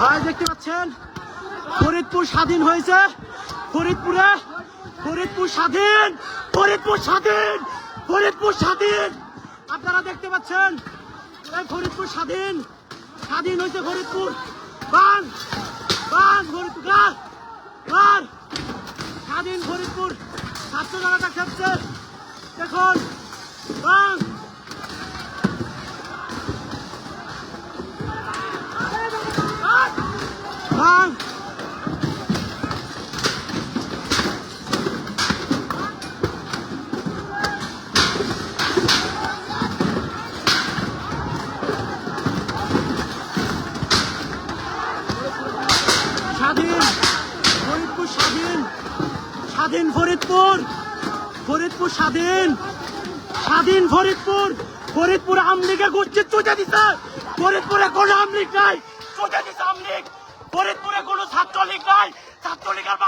ভাই, দেখতে পাচ্ছেন? ফরিদপুর স্বাধীন হয়েছে। ফরিদপুরে ফরিদপুর স্বাধীন ফরিদপুর স্বাধীন ফরিদপুর স্বাধীন। আপনারা দেখতে পাচ্ছেন? ফরিদপুর স্বাধীন স্বাধীন হয়েছে ফরিদপুর। বান বান, ফরিদপুর স্বাধীন ফরিদপুর ছাত্র জনতা দেখুন স্বাধীন, ফরিদপুর স্বাধীন স্বাধীন ফরিদপুর ফরিদপুর স্বাধীন স্বাধীন ফরিদপুর ফরিদপুর আমলিগে গুচ্ছিত চুটে দিছে ফরিদপুরে কোনো আমলিগ নাই চুটে দিছে আমলিগ ফরিদপুরে কোনো ছাত্রলীগ নাই। ছাত্রলীগের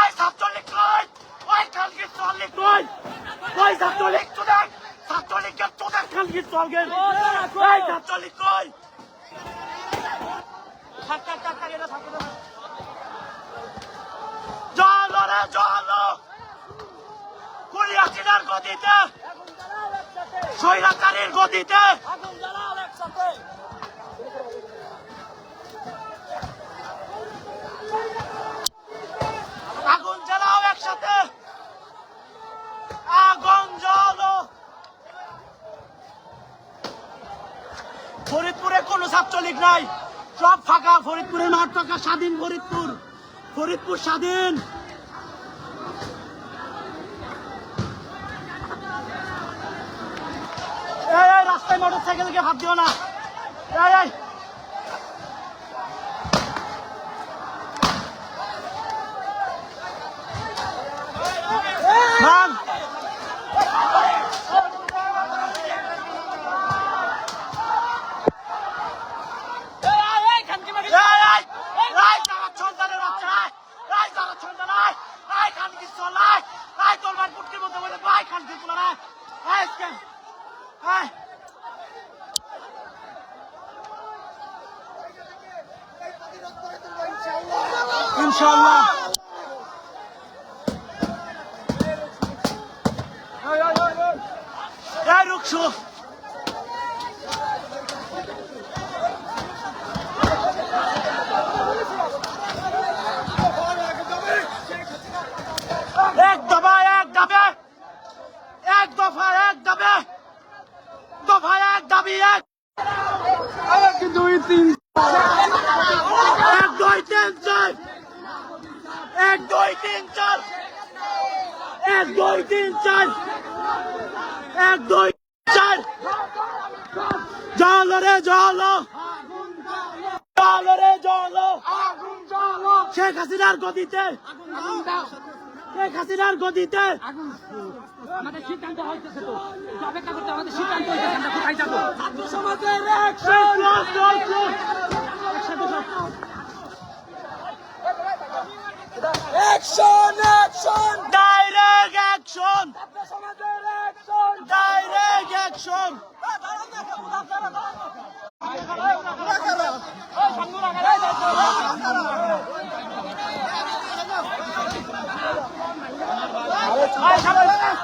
এই ছাত্রলীগ নয় ওই কালকে চললীগ নয় ওই ছাত্রলীগ চুদাক ছাত্রলীগকে চুদাক কালকে চলগে ছাত্রলীগ। চলো রে চলো কুড়িয়াছিনার গদিতে স্বৈরাচারীর গদিতে আগুন জ্বালাও একসাথে। আগুন জ্বালো ফরিদপুরে কোনো ছাত্রলীগ নাই। সব ফাঁকা, ফরিদপুরে নট ফাঁকা স্বাধীন ফরিদপুর। ফরিদপুর স্বাধীন। রাস্তায় মোটর সাইকেলকে হাত দিও না। এই এই মান এই, এই, এই, তারা সন্তানের বাচ্চা, এই, এই, তারা সন্তান, এই, এই, খানকি চল, এই, এই, তোর মার পুটকির মধ্যে বলে, ভাই, খানকি চল, এই, এই, স্ক্যান, এই। ইনশাআল্লাহ এই রুকসু এক দফা এক দাবে এক দফা এক দাবে। দফা এক দাবি এক। এক দুই তিন এক দুই তিন চার। এক দুই তিন চার। এক দুই তিন চার। এক দুই চার। জল রে জল। জল রে জল। শেখ হাসিনার গদিতে। শেখ হাসিনার গদিতে। আমাদের সিদ্ধান্ত হইতেছে তো। অপেক্ষা করতে আমাদের সিদ্ধান্ত হইতেছে আমরা কোথায় যাব? সমাজের action action action direct action direct action 来下来来。